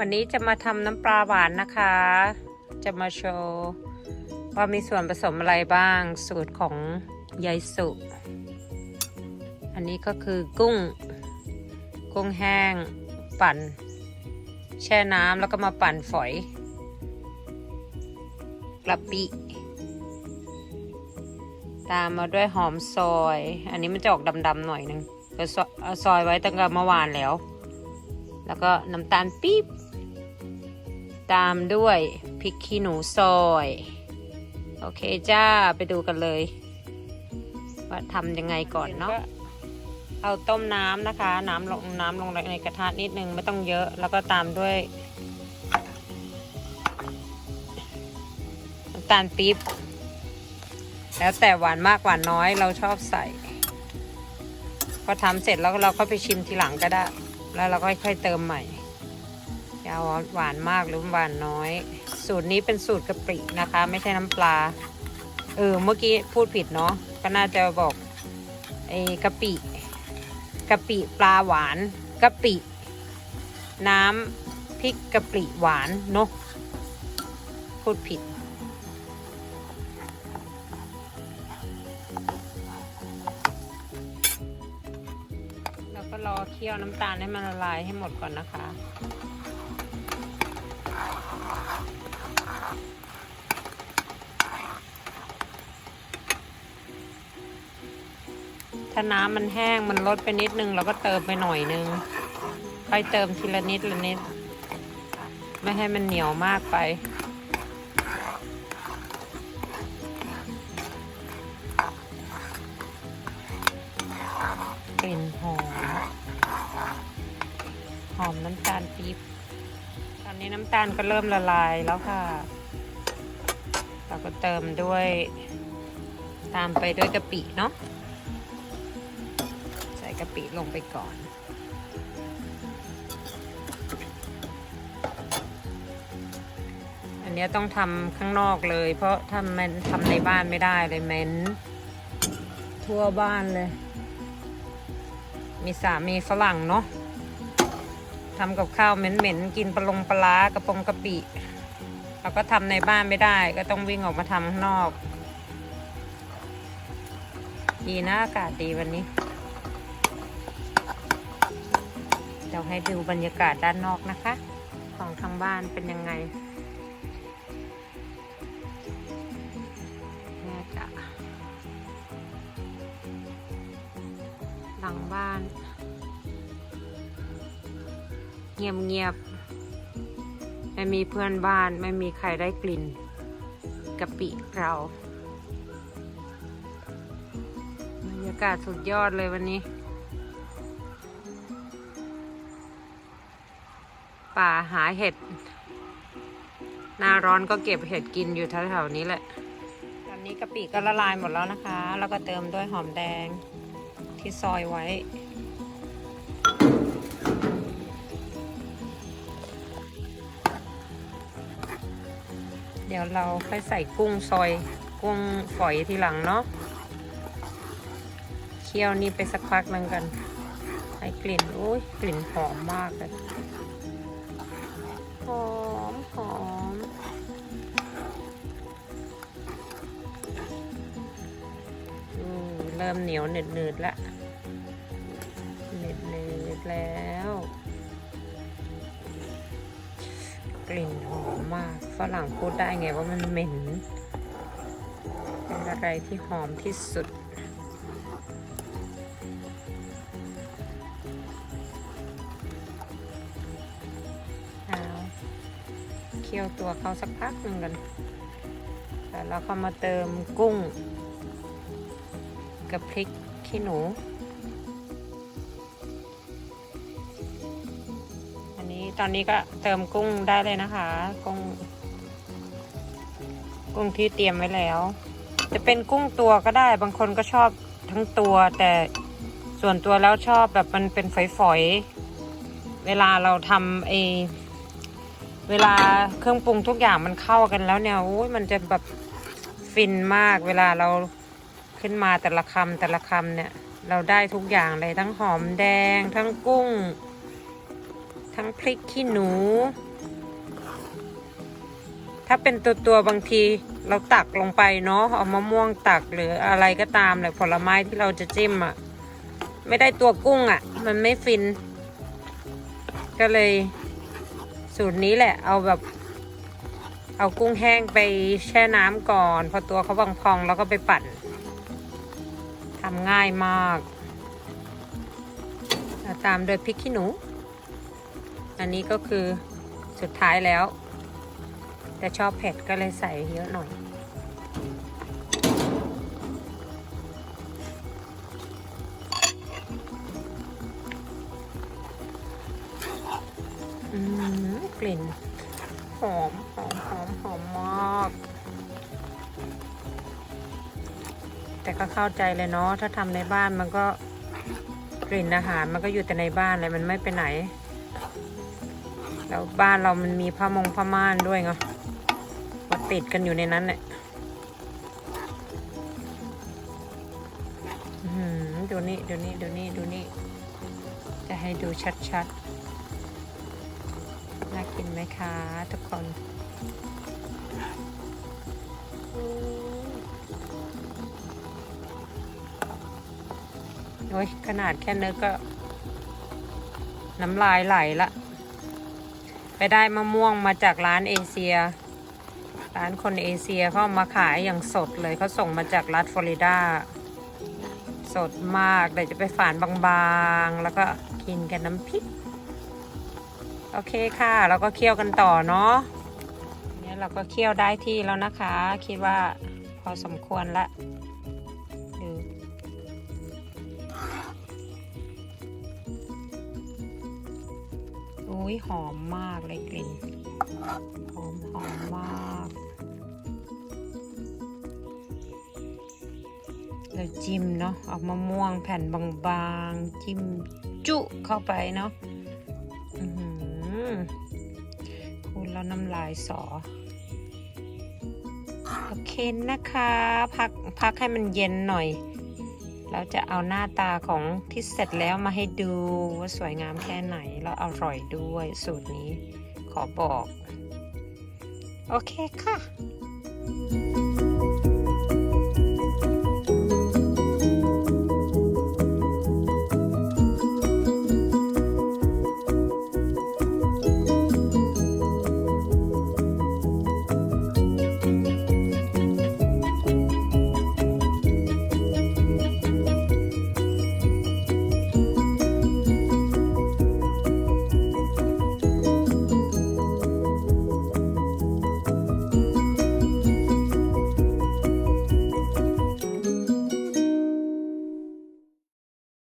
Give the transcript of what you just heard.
วันนี้จะมาทำน้ำปลาหวานนะคะ จะมาโชว์ว่ามีส่วนผสมอะไรบ้างสูตรของยายสุ อันนี้ก็คือกุ้ง กุ้งแห้ง ปั่น แช่น้ำแล้วก็มาปั่นฝอยกระปิตามมาด้วยหอมซอย อันนี้มันจะออกดำๆหน่อยนึงก็ซอยเอาซอยไว้ตั้งแต่เมื่อวานแล้ว แล้วก็น้ำตาลปี๊บ ตามด้วยพริกขี้หนูซอย โอเคจ้าไปดูกันเลย ว่าทำยังไงก่อนเนาะเอาต้มน้ำนะคะ น้ำลงน้ำลงในกระทะนิดนึงไม่ต้องเยอะแล้วก็ตามด้วยน้ำตาลปี๊บแล้วแต่หวานมากหวานน้อยเราชอบใส่ พอทำเสร็จแล้วเราก็ไปชิมทีหลังก็ได้ แล้วเราก็ค่อยๆเติมใหม่ จะเอาหวานมากหรือหวานน้อย สูตรนี้เป็นสูตรกะปินะคะ ไม่ใช่น้ำปลา เออเมื่อกี้พูดผิดเนาะก็น่าจะบอกไอ้กะปิกะปิปลาหวานกะปิ น้ำพริกกะปิหวานเนาะพูดผิดแล้วก็รอเคี่ยวน้ำตาลให้มันละลายให้หมดก่อนนะคะ ถ้าน้ำมันแห้งมันลดไปนิดนึงเราก็เติมไปหน่อยนึง ค่อยเติมทีละนิดละนิด ไม่ให้มันเหนียวมากไปกลิ่นหอม หอมน้ำตาลปี๊บ ตอนนี้น้ำตาลก็เริ่มละลายแล้วค่ะ เราก็เติมด้วยตามไปด้วยกะปิเนาะใส่กะปิลงไปก่อน อันเนี้ยต้องทำข้างนอกเลย เพราะถ้ามันทำในบ้านไม่ได้เลยเหม็นทั่วบ้านเลย มีสามีฝรั่งเนาะ ทำกับข้าวเหม็นๆกินปลาลงปลากระปงกะปิเราก็ทำในบ้านไม่ได้ ก็ต้องวิ่งออกมาทำข้างนอก ดีนะอากาศดีวันนี้เดี๋ยวให้ดูบรรยากาศด้านนอกนะคะ ของทางบ้านเป็นยังไงแม่จะหลังบ้าน เงียบเงียบๆ ไม่มีเพื่อนบ้าน ไม่มีใครได้กลิ่นกะปิเราบรรยากาศสุดยอดเลยวันนี้ ป่าหาเห็ด หน้าร้อนก็เก็บเห็ดกินอยู่แถวๆนี้แหละตอนนี้กะปิก็ละลายหมดแล้วนะคะ แล้วก็เติมด้วยหอมแดงที่ซอยไว้ เดี๋ยวเราค่อยใส่กุ้งซอย กุ้งฝอยทีหลังเนาะเคี่ยวนี่ไปสักพักหนึงกันให้กลิ่นโอ้ยกลิ่นหอมมากเลยหอมหอมอืมเริ่มเหนียวหนืดหนืดๆละ มมาก ฝรั่งพูดได้ไงว่ามันเหม็น เป็นอะไรที่หอมที่สุดเอาเคี่ยวตัวเขาสักพักหนึ่งกันแล้วเราก็มาเติมกุ้ง กับพริกขี้หนู ตอนนี้ก็เติมกุ้งได้เลยนะคะ กุ้ง กุ้งที่เตรียมไว้แล้ว จะเป็นกุ้งตัวก็ได้ บางคนก็ชอบทั้งตัว แต่ส่วนตัวแล้วชอบแบบมันเป็นฝอยๆ เวลาเราทำไอเวลาเครื่องปรุงทุกอย่างมันเข้ากันแล้วเนี่ยโอ้ยมันจะแบบฟินมาก เวลาเราขึ้นมาแต่ละคำแต่ละคำเนี่ย เราได้ทุกอย่างเลยทั้งหอมแดงทั้งกุ้ง ทั้งพริกขี้หนู ถ้าเป็นตัวตัวบางทีเราตักลงไปเนาะเอามะม่วงตักหรืออะไรก็ตามเลยผลไม้ที่เราจะจิ้มอะ่ะ ไม่ได้ตัวกุ้งอะ่ะ มันไม่ฟิน ก็เลย สูตรนี้แหละ เอาแบบ เอากุ้งแห้งไปแช่น้ำก่อน พอตัวเขาบางพองแล้วก็ไปปั่นทำง่ายมากแล้วตามด้วยพริกขี้หนู อันนี้ก็คือสุดท้ายแล้ว แต่ชอบเผ็ดก็เลยใส่เยอะหน่อยอืมกลิ่น หอมหอมหอมหอมมาก แต่ก็เข้าใจเลยเนาะถ้าทำในบ้านมันก็กลิ่นอาหารมันก็อยู่แต่ในบ้านเลยมันไม่ไปไหน แล้วบ้านเรามันมีผ้ามงผ้าม่านด้วยไงมาติดกันอยู่ในนั้นเนี่ยดูนี่ดูนี่ดูนี่ดูนี่ จะให้ดูชัดๆ น่ากินไหมคะทุกคนโอ้ยขนาดแค่เนื้อก็ น้ำลายไหลละ ไปได้มะม่วงมาจากร้านเอเชีย ร้านคนเอเชียเขามาขายอย่างสดเลยเขาส่งมาจากรัฐฟลอริดา สดมากเดี๋ยวจะไปฝานบางๆ แล้วก็กินกับน้ำพริก โอเคค่ะ เราก็เคี่ยวกันต่อเนาะเนี่ยเราก็เคี่ยวได้ที่แล้วนะคะ คิดว่าพอสมควรละ ยหอมมากเลยกลิ่น หอมหอมมากแล้วจิ้มเนาะเอามะม่วงแผ่นบางๆ จิ้มจุเข้าไปเนาะอือหือพูดแล้วน้ำลายสอ โอเคนะคะ พักพักให้มันเย็นหน่อย แล้วจะเอาหน้าตาของที่เสร็จแล้วมาให้ดูว่าสวยงามแค่ไหนแล้วอร่อยด้วยสูตรนี้ขอบอก โอเคค่ะ